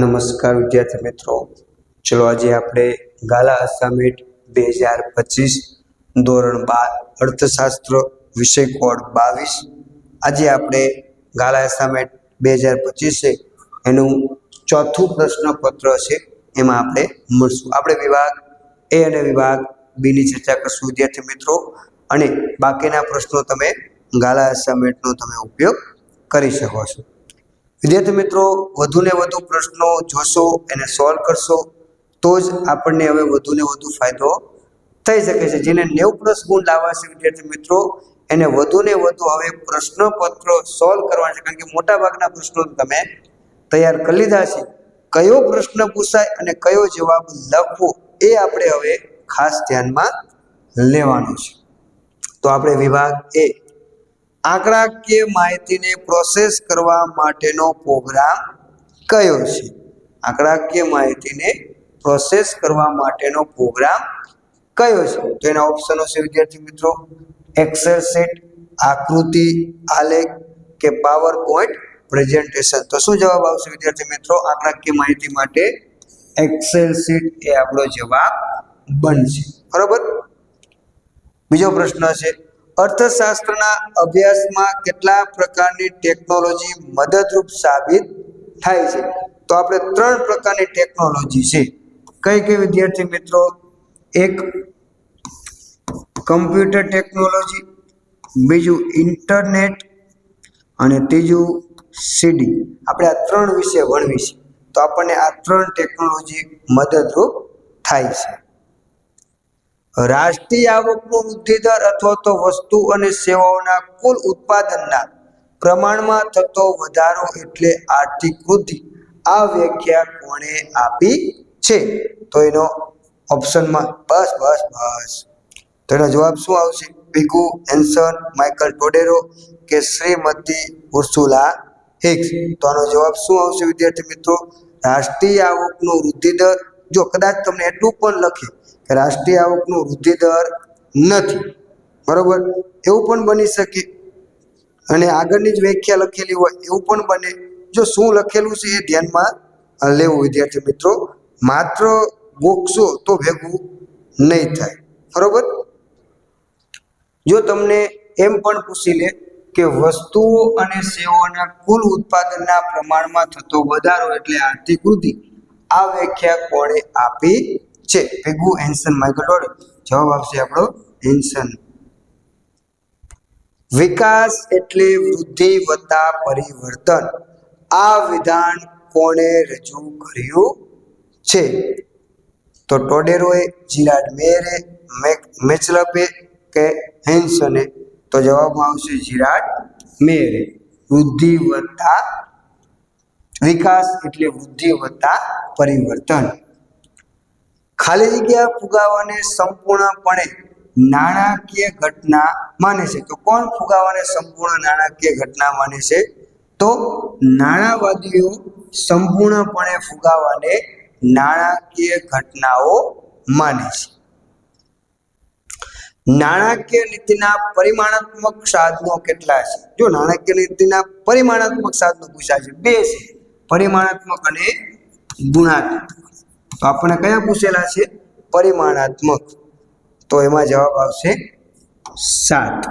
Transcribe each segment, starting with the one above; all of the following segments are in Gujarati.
નમસ્કાર વિદ્યાર્થી મિત્રો. ચલો આજે આપણે ગાલા અસામિટ બે હજાર પચીસ ધોરણ બાર અર્થશાસ્ત્ર વિષય કોડ બાવીસ. આજે આપણે ગાલા અસામિટ બે હજાર પચીસ છે. એનું ચોથું પ્રશ્નપત્ર છે. એમાં આપણે મળશું. આપણે વિભાગ એ અને વિભાગ બીની ચર્ચા કરશું વિદ્યાર્થી મિત્રો. અને બાકીના પ્રશ્નો તમે ગાલા અસામિટનો તમે ઉપયોગ કરી શકો છો. વિદ્યાર્થી મિત્રો, વધુને વધુ પ્રશ્નો જોશો, એને સોલ્વ કરશો, તો જ આપણને હવે વધુને વધુ ફાયદો થઈ શકે છે. જેને નેવ પ્લસ ગુણ લાવવા છે વિદ્યાર્થી મિત્રો, એને વધુને વધુ હવે પ્રશ્નપત્ર સોલ્વ કરવા છે. કારણ કે મોટા ભાગના પ્રશ્નો તમે તૈયાર કરી લીધા છે. કયો પ્રશ્ન પૂછાય અને કયો જવાબ લખવો એ આપણે હવે ખાસ ધ્યાનમાં લેવાનું છે. તો આપણે વિભાગ એ આંકડાકીય માહિતીને પ્રોસેસ કરવા માટેનો પ્રોગ્રામ કયો છે? આંકડાકીય માહિતીને પ્રોસેસ કરવા માટેનો પ્રોગ્રામ કયો છે? તો એના ઓપ્શનો છે વિદ્યાર્થી મિત્રો એક્સેલ સેટ આકૃતિ, આલેખ કે પાવર પોઈન્ટ પ્રેઝન્ટેશન તો શું જવાબ આવશે વિદ્યાર્થી મિત્રો? આંકડાકીય માહિતી માટે એક્સેલ શીટ એ આપણો જવાબ બનશે. બરોબર? બીજો પ્રશ્ન છે અર્થશાસ્ત્રના અભ્યાસમાં કેટલા પ્રકારની ટેકનોલોજી મદદરૂપ સાબિત થાય છે? તો આપણે ત્રણ પ્રકારની ટેકનોલોજી છે. કઈ કઈ વિદ્યાર્થી મિત્રો? એક કમ્પ્યુટર ટેકનોલોજી બીજું ઇન્ટરનેટ અને ત્રીજું સીડી આપણે આ ત્રણ વિશે ભણવી છે. તો આપણને આ ત્રણ ટેકનોલોજી મદદરૂપ થાય છે. રાષ્ટ્રીય આવકનો વૃદ્ધિ દર અથવા તો વસ્તુ અને સેવાઓના કુલ ઉત્પાદનના પ્રમાણમાં થતો વધારો એટલે આર્થિક વૃદ્ધિ. આ વ્યાખ્યા કોણે આપી છે? તો એનો ઓપ્શનમાં બસ બસ બસ. તો એનો જવાબ શું આવશે? પીગુ એન્સન માઇકલ ટોડેરો કે શ્રીમતી ઉર્સુલા હિક્સ તો આનો જવાબ શું આવશે વિદ્યાર્થી મિત્રો? રાષ્ટ્રીય આવકનો વૃદ્ધિ દર જો કદાચ તમને એટલું પણ લખે રાષ્ટ્રીય આવકનો વૃદ્ધિ દર નથી. બરોબર? એવું પણ બની શકે. અને આગળની જ વ્યાખ્યા લખેલી હોય એવું પણ બને. જો શું લખેલું છે એ ધ્યાનમાં લેવું, વિદ્યાર્થી મિત્રો. માત્ર ગોખશો તો ભેગું નહીં થાય. બરોબર? જો તમને એમ પણ પૂછી લે કે વસ્તુઓ અને સેવાઓના કુલ ઉત્પાદનના પ્રમાણમાં થતો વધારો એટલે આર્થિક વૃદ્ધિ, આ વ્યાખ્યા કોણે આપી? છે. પેગુ એન્સન માઇકલ જવાબ આવશે આપણો એન્સન. વિકાસ એટલે વૃદ્ધિ વત્તા પરિવર્તન. આ વિધાન કોણે રજૂ કર્યું છે? તો ટોડેરોએ જીરાડ મેયરે મેચલપે કે હેન્સને? તો જવાબમાં આવશે જીરાડ મેયરે. વૃદ્ધિ વત્તા વિકાસ એટલે વૃદ્ધિ વત્તા પરિવર્તન. ખાલી જગ્યા ફુગાવાને સંપૂર્ણપણે નાણાકીય ઘટના માને છે. તો કોણ ફુગાવાને સંપૂર્ણ નાણાકીય ઘટના માને છે? તો નાણાવાદીઓ સંપૂર્ણપણે ફુગાવાને નાણાકીય ઘટનાઓ માને છે. નાણાકીય નીતિના પરિમાણાત્મક સાધનો કેટલા છે? જો નાણાકીય નીતિના પરિમાણાત્મક સાધનો પૂછાય છે, બે છે. પરિમાણાત્મક અને ગુણાત્મક. તો આપણે કયા પૂછેલા છે? પરિમાણાત્મક. તો એમાં જવાબ આવશે સાત.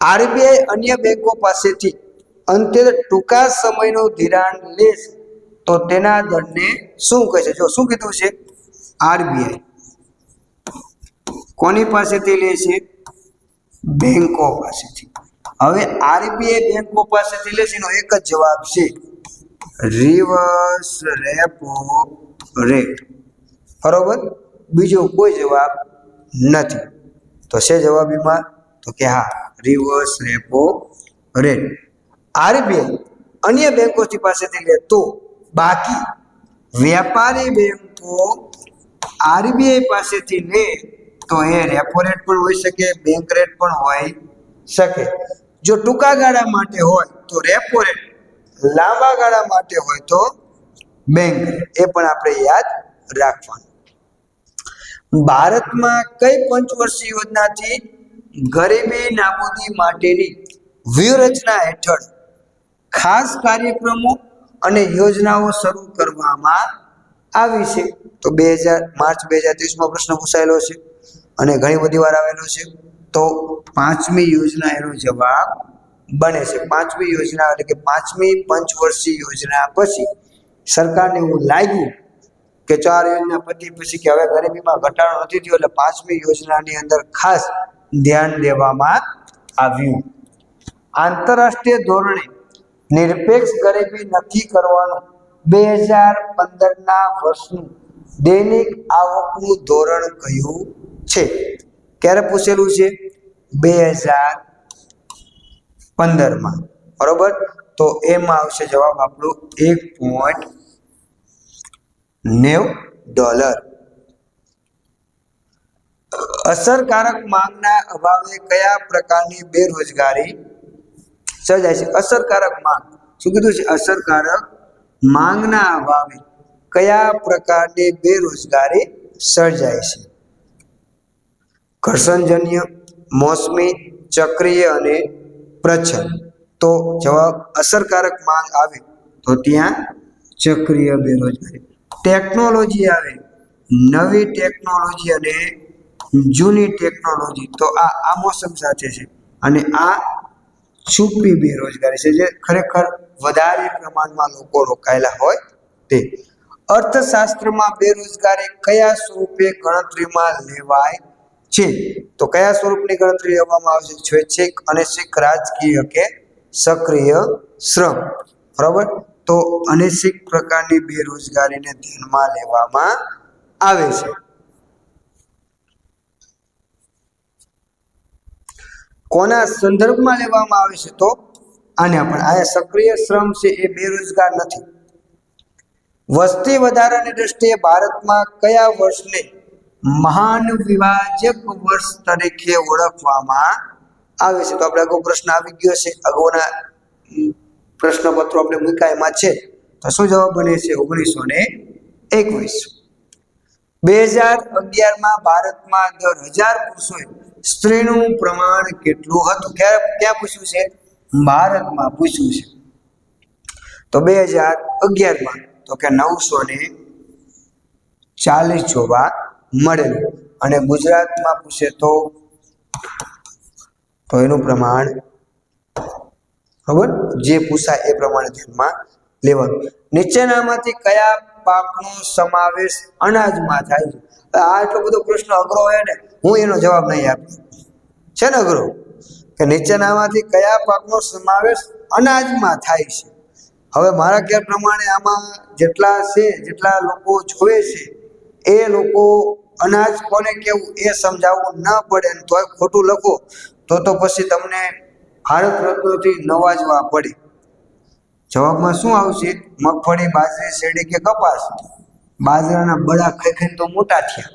આરબીઆઈ અન્ય બેંકો પાસેથી અંતે ટૂંકા સમયનો ધિરાણ લે તો તેના દરને શું કહે છે? જો શું કીધું છે? આરબીઆઈ. કોની પાસેથી લે છે? બેંકો પાસેથી. હવે આરબીઆઈ બેંકો પાસેથી લે છે એનો એક જ જવાબ છે. રિવર્સ રેપો રેટ બરોબર? બીજો કોઈ જવાબ નથી. તો છે જવાબ એમાં? તો કે હા રિવર્સ રેપો રેટ આરબીઆઈ અન્ય બેંકોથી પાસેથી લે તો બાકી વેપારી બેંકો આરબીઆઈ પાસેથી લે તો એ રેપો રેટ પણ હોઈ શકે બેંક રેટ પણ હોઈ શકે. જો ટૂંકા ગાળા માટે હોય તો રેપો રેટ લાંબા ગાળા માટે હોય તો બેંક એ પણ આપણે યાદ રાખવાનું. ભારતમાં કઈ પંચવર્ષીય યોજનાથી ગરીબી નાબૂદી માટેની વ્યૂહરચના હેઠળ ખાસ કાર્યક્રમો અને યોજનાઓ શરૂ કરવામાં આવી છે. તો બે હજાર, માર્ચ બે હજાર ત્રીસમાં પ્રશ્ન પૂછાયેલો છે અને ઘણી બધી વાર આવેલો છે. તો પાંચમી યોજના એનો જવાબ બને છે. પાંચમી યોજના એટલે કે પાંચમી પંચવર્ષીય યોજના પછી સરકારને એવું લાગ્યું કે ચાર યોજના પતી પછી કે હવે ગરીબીમાં ઘટાડો નથી થયો એટલે પાંચમી યોજનાની અંદર ખાસ ધ્યાન દેવામાં આવ્યું. આંતરરાષ્ટ્રીય ધોરણે નિરપેક્ષ ગરીબી નક્કી કરવાનું બે હજાર પંદરના વર્ષનું દૈનિક આવકનું ધોરણ કયું છે. ક્યારે પૂછેલું છે? બે હજાર પંદરમાં. બરોબર? તો એમાં આવશે જવાબ આપણો એક પોઈન્ટ નેવ ડોલર અસરકારક માંગના અભાવે કયા પ્રકારની બેરોજગારી સર્જાય છે? અસરકારક માંગ. શું કીધું છે? અસરકારક માંગના અભાવે કયા પ્રકારની બેરોજગારી સર્જાય છે? ઘર્ષણજન્ય, મોસમી, ચક્રીય અને પ્રચ્છન્ન તો જવાબ અસરકારક માંગ આવે તો ત્યાં ચક્રીય બેરોજગારી. ટેકનોલોજી આવે, નવી ટેકનોલોજી અને જૂની ટેકનોલોજી. તો આ આ મોસમ સાથે છે અને આ છુપી બેરોજગારી છે જે ખરેખર વધારે પ્રમાણમાં લોકો રોકાયેલા હોય તે. અર્થશાસ્ત્રમાં બેરોજગારી કયા સ્વરૂપે ગણતરીમાં લેવાય? છે. તો કયા સ્વરૂપની ગણતરી લેવામાં આવશે? સ્વૈચ્છિક અનૈચ્છિક રાજકીય કે સક્રિય શ્રમ? બરાબર? તો અનિશ્ચિક પ્રકારની બેરોજગારીને ધ્યાનમાં લેવામાં આવે છે. કોના સંદર્ભમાં લેવામાં આવે છે? તો આને પણ આ સક્રિય શ્રમ છે એ બેરોજગાર નથી. વસ્તી વધારાની દ્રષ્ટિએ ભારતમાં કયા વર્ષને મહાન વિભાજક વર્ષ તરીકે ઓળખવામાં આવે છે. તો આપણે અગાઉ પ્રશ્ન આવી ગયો છે. અગાઉના પ્રશ્નપત્રો આપણે મૂક્યા, એમાં છે. તો શું જવાબ બને છે? ઓગણીસો ને એકવીસ. બે હજાર અગિયારમાં ભારતમાં દર હજાર પુરુષોએ સ્ત્રીનું પ્રમાણ કેટલું હતું? ક્યારે, ક્યાં પૂછ્યું છે? ભારતમાં પૂછ્યું છે. તો બે હજાર અગિયારમાં, તો કે નવસો ને ચાલીસ જોવા મળેલું. અને ગુજરાતમાં પૂછે તો તો એનું પ્રમાણ બરોબર જે પૂછાય એ પ્રમાણે ધ્યાનમાં લેવાનું. નીચેનામાંથી કયા પાકનો સમાવેશ અનાજમાં થાય છે? આ એટલો બધો પ્રશ્ન અઘરો હોય ને, હું એનો જવાબ નહીં આપી. છે ને અઘરો? કે નીચેનામાંથી કયા પાકનો સમાવેશ અનાજમાં થાય છે? હવે મારા ખ્યાલ પ્રમાણે આમાં જેટલા છે, જેટલા લોકો જોવે છે એ લોકો અનાજ કોને કેવું એ સમજાવવું ન પડે તોય ખોટું લખો, તો તો પછી તમને ભારત રત્નથી નવાજવા પડે. જવાબમાં શું આવશે? મગફળી, બાજરી, શેરડી કે કપાસ? બાજરાના બળા ખાઈ તો મોટા થયા.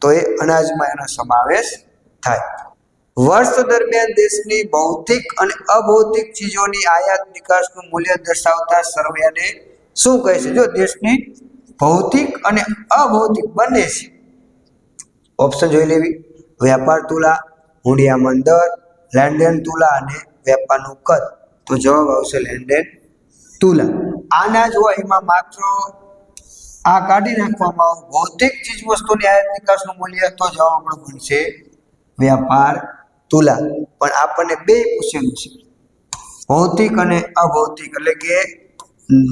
તો એ અનાજમાં એનો સમાવેશ થાય. વર્ષ દરમિયાન દેશની ભૌતિક અને અભૌતિક ચીજોની આયાત નિકાસનું મૂલ્ય દર્શાવતા સર્વેને શું કહે છે? જો દેશની ભૌતિક અને અભૌતિક બંને છે. ઓપ્શન જોઈ લેવી. વ્યાપાર તુલા હુંડિયામણ દર લેન્ડેન તુલા અને વેપારનું કદ. તો જવાબ આવશે લેન્ડેન તુલા. આના જ હોય એમાં માત્ર આ કાઢી નાખવામાં આવે ભૌતિક ચીજ વસ્તુની આયાત નિકાસનું મૂલ્ય તો જવાબ આપણો બનશે વ્યાપાર તુલા. પણ આપણને બે પૂછેલું છે. ભૌતિક અને અભૌતિક. એટલે કે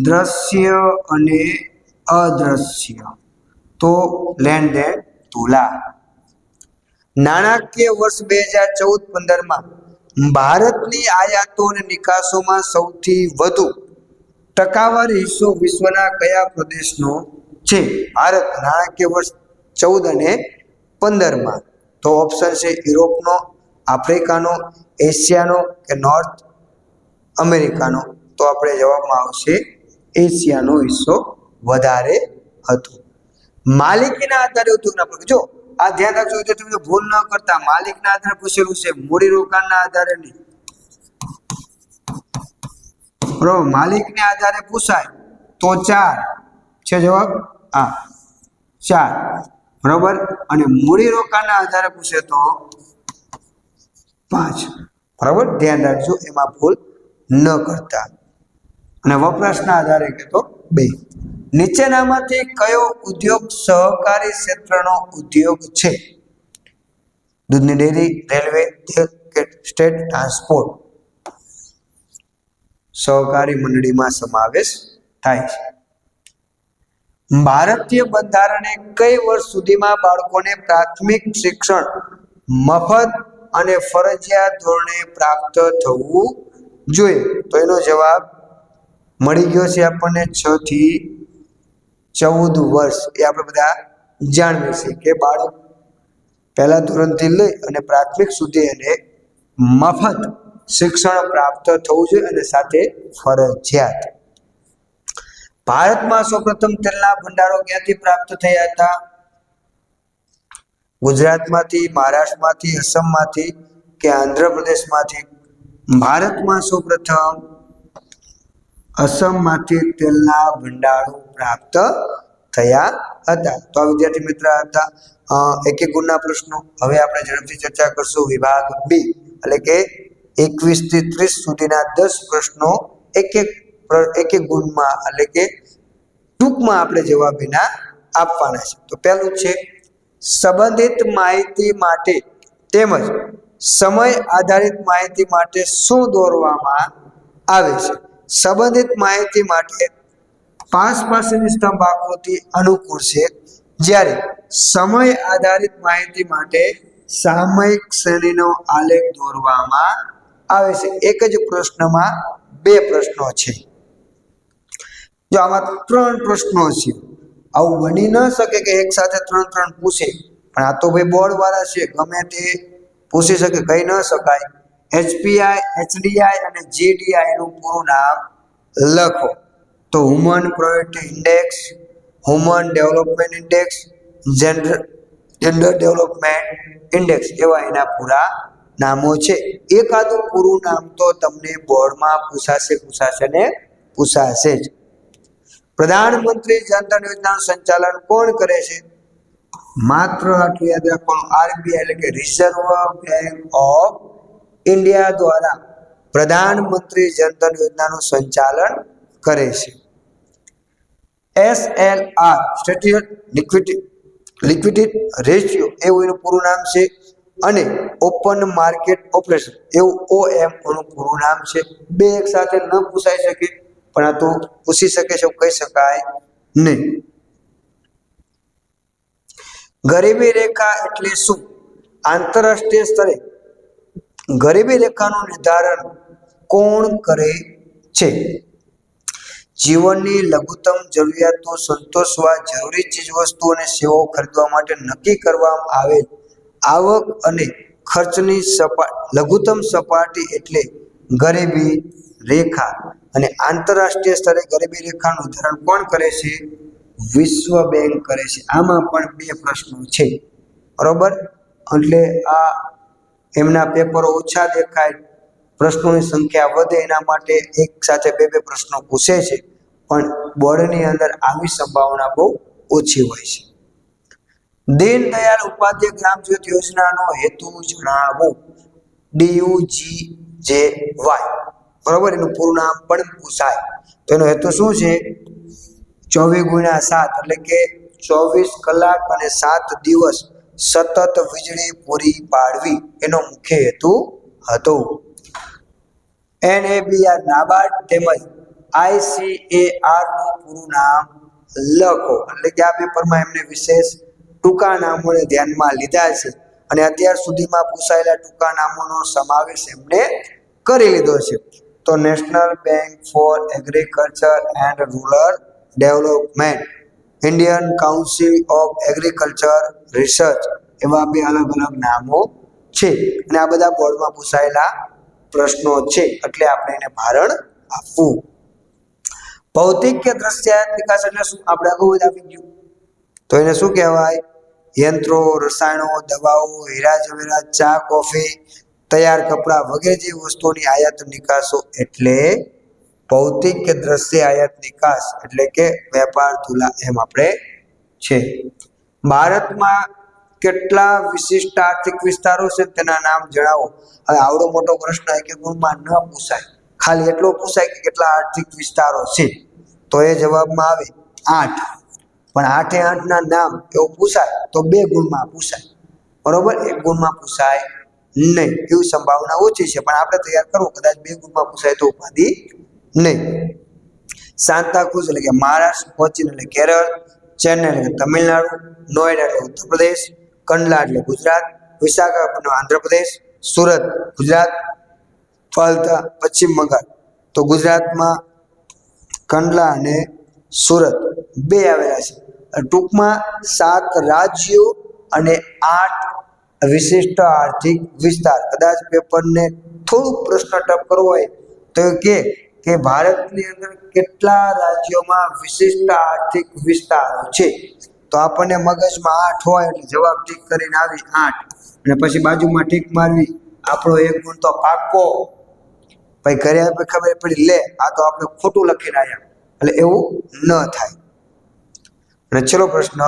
દ્રશ્ય અને અદ્રશ્ય. તો લેનદેન તુલા નાણાકીય વર્ષ બે હજાર ચૌદ પંદરમાં ભારતની આયાતો અને નિકાસોમાં સૌથી વધુ ટકાવાર હિસ્સો વિશ્વના કયા પ્રદેશનો છે? ભારત નાણાકીય વર્ષ ચૌદ અને પંદરમાં. તો ઓપ્શન છે યુરોપનો, આફ્રિકાનો, એશિયાનો કે નોર્થ અમેરિકાનો તો આપણે જવાબમાં આવશે એશિયાનો હિસ્સો વધારે હતું. માલિકીના આધારે ઉદ્યોગના પ્રકાર. જો, આ ધ્યાન રાખજો તો તમે ભૂલ ન કરતા. માલિકના આધારે પૂછેલું છે, મૂડી રોકાણના આધારે નહીં. બરોબર, માલિકને આધારે પૂછાય તો ચાર. છે જવાબ? હા. ચાર. બરોબર? અને મૂડી રોકાણના આધારે પૂછે તો પાંચ. બરાબર? ધ્યાન રાખજો, એમાં ભૂલ ન કરતા. અને વપરાશના આધારે કે તો બે. નીચેનામાંથી કયો ઉદ્યોગ સહકારી ક્ષેત્રનો ઉદ્યોગ છે? દૂધની ડેરી, રેલવે સ્ટેટ ટ્રાન્સપોર્ટ? સહકારી મંડળીમાં સમાવેશ થાય છે. ભારતીય બંધારણે કઈ વર્ષ સુધીમાં બાળકોને પ્રાથમિક શિક્ષણ, મફત અને ફરજિયાત ધોરણે પ્રાપ્ત થવું જોઈએ? તો એનો જવાબ મળી ગયો છે આપણને છ થી ચૌદ વર્ષ એ આપણે બધા જાણીએ છીએ કે બાળક પહેલા ધોરણથી લઈ અને પ્રાથમિક સુધી એને મફત શિક્ષણ પ્રાપ્ત થવું જોઈએ અને સાથે ફરજિયાત. ભારતમાં સૌપ્રથમ તેલના ભંડારો ક્યાંથી પ્રાપ્ત થયા હતા? ગુજરાતમાંથી, મહારાષ્ટ્રમાંથી અસમમાંથી કે આંધ્રપ્રદેશમાંથી? ભારતમાં સૌપ્રથમ અસમમાંથી તેલના ભંડારો પ્રાપ્ત થયા હતા. તો આ વિદ્યાર્થી મિત્ર હતા. એક એક ગુણના પ્રશ્નો. હવે આપણે ઝડપથી ચર્ચા કરશું વિભાગ બી એટલે કે એકવીસથી ત્રીસ સુધીના દસ પ્રશ્નો એક એક એક એક ગુણમાં એટલે કે ટૂંકમાં આપણે જવાબ એના આપવાના છે. તો પહેલું છે, સંબંધિત માહિતી માટે તેમજ સમય આધારિત માહિતી માટે શું દોરવામાં આવે છે? સંબંધિત માહિતી માટે પાસ પાસેની સ્તંભ આકૃતિ અનુકૂળ છે. જ્યારે સમય આધારિત માહિતી માટે સામયિક શ્રેણીનો આલેખ દોરવામાં આવે છે. એક જ પ્રશ્નમાં બે પ્રશ્નો છે. જો આમાં ત્રણ પ્રશ્નો છે, આવું બની ન શકે કે એક સાથે ત્રણ ત્રણ પૂછે. પણ આ તો ભાઈ બોર્ડ વાળા છે, ગમે તે પૂછી શકે, કહી ન શકાય. એચપીઆઈ, એચડીઆઈ અને જીડીઆઈ નું પૂરું નામ લખો. તો human product index human development index gender gender development index એવા એના પૂરા નામો છે. એકાદું પૂરું નામ તો તમને બોર્ડમાં પૂછાશે પૂછાશે ને પૂછાશે જ. પ્રધાનમંત્રી જનધન યોજનાનું સંચાલન કોણ કરે છે? માત્ર આટલું યાદ રાખવાનું આરબીઆઈ એટલે કે રિઝર્વ બેંક ઓફ ઇન્ડિયા દ્વારા પ્રધાનમંત્રી જનધન યોજનાનું સંચાલન કરે છે. SLR statute liquidity liquidity ratio એવું એનું પૂરું નામ છે. અને ઓપન માર્કેટ ઓપરેશન એવું ઓએમ એનું પૂરું નામ છે. બે એક સાથે ન પૂછાઈ શકે, પણ આ તો પૂછી શકે છે કહી શકાય નહીં. ગરીબી રેખા એટલે શું? આંતરરાષ્ટ્રીય સ્તરે ગરીબી રેખાનું નિર્ધારણ કોણ કરે છે? જીવનની લઘુત્તમ જરૂરિયાતો સંતોષવા, જરૂરી ચીજવસ્તુઓ અને સેવાઓ ખરીદવા માટે નક્કી કરવામાં આવેલ આવક અને ખર્ચની સપાટ લઘુત્તમ સપાટી એટલે ગરીબી રેખા અને આંતરરાષ્ટ્રીય સ્તરે ગરીબી રેખાનું ઉદાહરણ કોણ કરે છે? વિશ્વ બેંક કરે છે. આમાં પણ બે પ્રશ્નો છે. બરોબર? એટલે આ, એમના પેપરો ઓછા દેખાય પ્રશ્નોની સંખ્યા વધે એના માટે એક સાથે બે બે પ્રશ્નો પૂછે છે. પણ બોર્ડની અંદર આવી સંભાવના બહુ ઓછી હોય છે. દીનદયાળ ઉપાધ્યાય ગ્રામ જ્યોત યોજનાનો હેતુ જણાવો. ડીયુજી જે વાય. બરોબર? એનું પૂરું નામ પણ પૂછાય. તો એનો હેતુ શું છે? ચોવીસ ગુણ્યા સાત એટલે કે ચોવીસ કલાક અને સાત દિવસ સતત વીજળી પૂરી પાડવી એનો મુખ્ય હેતુ હતો. એનએબીઆર નાબાર્ડ તેમજ આઈસીએઆરનું પૂરું નામ લખો. એટલે કે આ પેપરમાં એમને વિશેષ ટૂંકા નામોને ધ્યાનમાં લીધા છે. અને અત્યાર સુધીમાં પૂછાયેલા ટૂંકા નામોનો સમાવેશ એમણે કરી લીધો છે. તો national bank for agriculture and rural development, Indian council of agriculture research એવા બે અલગ અલગ નામો છે. અને આ બધા બોર્ડમાં પૂછાયેલા પ્રશ્નો છે એટલે આપણે એને ભારણ આપવું. ભૌતિક કે દ્રશ્યાયત વિકાસ એટલે શું? આપણે અગાઉ જ આપી ગયું તો એને શું કહેવાય? યંત્રો, રસાયણો, દવાઓ હીરા જવેરાત ચા, કોફી, તૈયાર કપડાં વગેરે જેવી વસ્તુઓની આયાત નિકાસો એટલે ભૌતિક કે દ્રશ્ય આયાત નિકાસ એટલે કે વેપાર તુલા એમ આપણે છે. ભારતમાં કેટલા વિશિષ્ટ આર્થિક વિસ્તારો છે તેના નામ જણાવો. હવે આવડો મોટો પ્રશ્ન કે ગુણમાં ન પૂછાય. ખાલી એટલો પૂછાય કે કેટલા આર્થિક વિસ્તારો છે. તો એ જવાબમાં આવે આઠ. પણ આઠે આઠના નામ એવું પૂછાય તો બે ગુણમાં પૂછાય. બરોબર? એક ગુણમાં પૂછાય નહીં. એવી સંભાવના ઓછી છે. પણ આપણે તૈયાર કરવું કદાચ બે ગુણમાં પૂછાય તો ઉપાધિ નહીં. સાંતાક્રુઝ એટલે કે મહારાષ્ટ્ર કોચીન એટલે કેરળ, ચેન્નઈ એટલે તમિલનાડુ નોઈડા એટલે ઉત્તર પ્રદેશ કંડલા એટલે ગુજરાત, વિશાખાપટ્ટનમ આંધ્રપ્રદેશ, સુરત, ગુજરાત ફાલતા પશ્ચિમ બંગાળ. તો ગુજરાતમાં કંડલા અને સુરત બે આવેલા છે. ટૂંકમાં સાત રાજ્યો અને આઠ વિશિષ્ટ આર્થિક વિસ્તાર. કદાચ પેપરને થોડુંક પ્રશ્ન ટપ કરવો હોય તો કે કે ભારતની અંદર કેટલા રાજ્યોમાં વિશિષ્ટ આર્થિક વિસ્તારો છે? તો આપણને મગજમાં આઠ હોય એટલે જવાબ ઠીક કરીને આવી આઠ. અને પછી બાજુમાં ઠીક મારવી, આપણો એક ગુણ તો પાકો ભાઈ ઘરે ખબર પડી, લે, આ તો આપણે ખોટું લખીને આવ્યા એટલે એવું ન થાય. અને છેલ્લો પ્રશ્ન,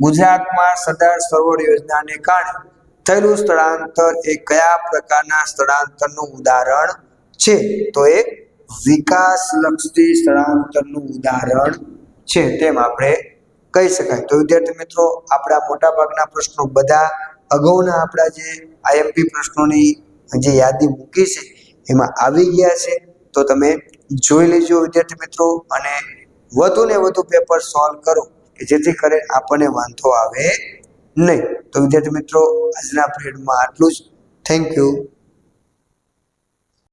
ગુજરાતમાં સરદાર સરોવર યોજનાને કારણે થયેલું સ્થળાંતર એ કયા પ્રકારના સ્થળાંતરનું ઉદાહરણ છે? તો એ વિકાસલક્ષી સ્થળાંતરનું ઉદાહરણ છે. તેમ આપણે કહી શકાય. તો વિદ્યાર્થી મિત્રો, આપણા મોટાભાગના પ્રશ્નો બધા અગાઉના આપણા જે આઈએમપી પ્રશ્નોની જે યાદી મૂકી છે, એમાં આવી ગયા છે. તો તમે જોઈ લેજો વિદ્યાર્થી મિત્રો, અને વધુ ને વધુ પેપર સોલ્વ કરો, કે જેથી કરી આપણને વાંધો આવે નહીં. તો વિદ્યાર્થી મિત્રો, આજના પીરિયડમાં આટલું જ. Thank you